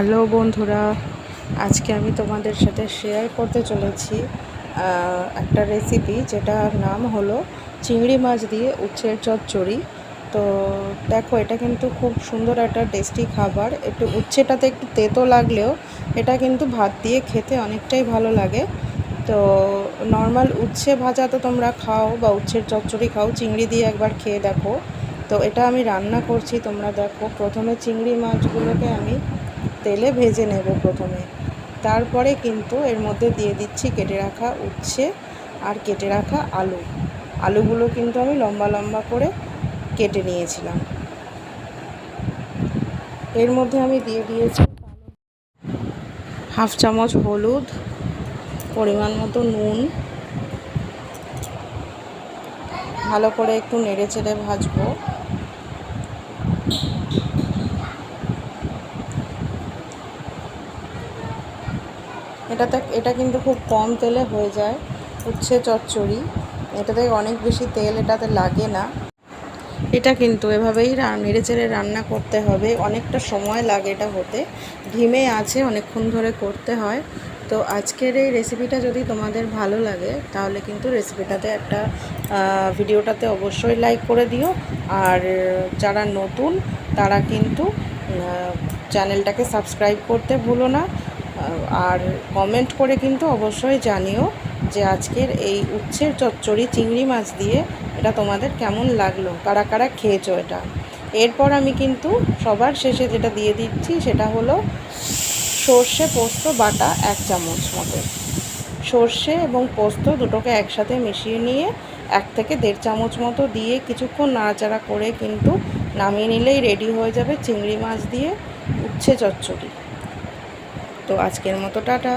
Hello বন্ধুরা, আজকে আমি তোমাদের সাথে শেয়ার করতে চলেছি একটা রেসিপি যেটার নাম হলো চিংড়ি মাছ দিয়ে উচ্ছের চচ্চড়ি। তো দেখো, এটা কিন্তু খুব সুন্দর একটা টেস্টি খাবার। একটু উচ্ছেটাতে একটু তেতো লাগলেও এটা কিন্তু ভাত দিয়ে খেতে অনেকটাই ভালো লাগে। তো নর্মাল উচ্ছে ভাজা তো তোমরা খাও বা উচ্ছের চচ্চড়ি খাও, চিংড়ি দিয়ে একবার খেয়ে দেখো। তো এটা আমি রান্না করছি, তোমরা দেখো। প্রথমে চিংড়ি মাছগুলোকে আমি তেলে ভেজে নেব প্রথমে। তারপরে কিন্তু এর মধ্যে দিয়ে দিচ্ছি কেটে রাখা উচ্ছে আর কেটে রাখা আলু। আলুগুলো কিন্তু আমি লম্বা লম্বা করে কেটে নিয়েছিলাম। এর মধ্যে আমি দিয়ে দিয়েছি হাফ চামচ হলুদ, পরিমাণ মতো নুন। ভালো করে একটু নেড়ে চেড়ে ভাজবো। এটাতে এটা কিন্তু খুব কম তেলে হয়ে যায়, উচ্ছে, চচ্চড়ি। এটাতে অনেক বেশি তেল এটাতে লাগে না। এটা কিন্তু এভাবেই নেড়ে চেড়ে রান্না করতে হবে। অনেকটা সময় লাগে এটা হতে। ধিমে আছে, অনেকক্ষণ ধরে করতে হয়। তো আজকের এই রেসিপিটা যদি তোমাদের ভালো লাগে, তাহলে কিন্তু রেসিপিটাতে একটা ভিডিওটাতে অবশ্যই লাইক করে দিও। আর যারা নতুন, তারা কিন্তু চ্যানেলটাকে সাবস্ক্রাইব করতে ভুলো না। আর কমেন্ট করে কিন্তু অবশ্যই জানিও যে আজকের এই উচ্ছের চচ্চড়ি চিংড়ি মাছ দিয়ে এটা তোমাদের কেমন লাগল? কারা কারা খেয়েছো এটা? এরপর আমি কিন্তু সবার শেষে যেটা দিয়ে দিচ্ছি সেটা হলো সর্ষে পোস্ত বাটা এক চামচ মতো। সর্ষে এবং পোস্ত দুটোকে একসাথে মিশিয়ে নিয়ে এক থেকে দেড় চামচ মতো দিয়ে কিছুক্ষণ নাড়াচাড়া করে কিন্তু নামিয়ে নিলেই রেডি হয়ে যাবে চিংড়ি মাছ দিয়ে উচ্ছে চচ্চড়ি। তো আজকের মতো টাটা।